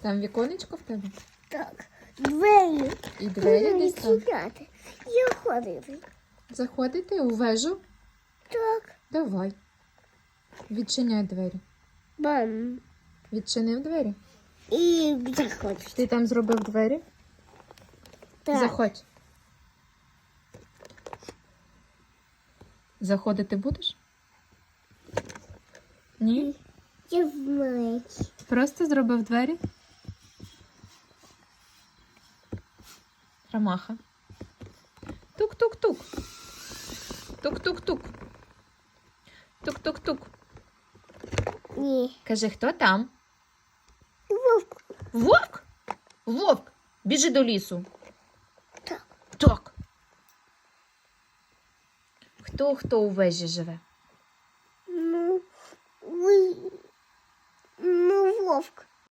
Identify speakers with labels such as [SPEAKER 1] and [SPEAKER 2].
[SPEAKER 1] Там віконечко в тебе?
[SPEAKER 2] Так. Двері.
[SPEAKER 1] І двері десь там.
[SPEAKER 2] Я ходити.
[SPEAKER 1] Заходити у вежу?
[SPEAKER 2] Так.
[SPEAKER 1] Давай. Відчиняй двері.
[SPEAKER 2] Бам.
[SPEAKER 1] Відчинив двері.
[SPEAKER 2] І заходиш.
[SPEAKER 1] Ти там зробив двері?
[SPEAKER 2] Так.
[SPEAKER 1] Заходь. Заходити будеш? Ні?
[SPEAKER 2] Я.
[SPEAKER 1] Просто зробив двері? Ромаха. Тук-тук-тук. Тук-тук-тук. Тук-тук-тук.
[SPEAKER 2] Ні.
[SPEAKER 1] Кажи, хто там?
[SPEAKER 2] Вовк.
[SPEAKER 1] Вовк? Вовк. Біжи до лісу.
[SPEAKER 2] Так.
[SPEAKER 1] Так. Хто хто у вежі живе? вовк.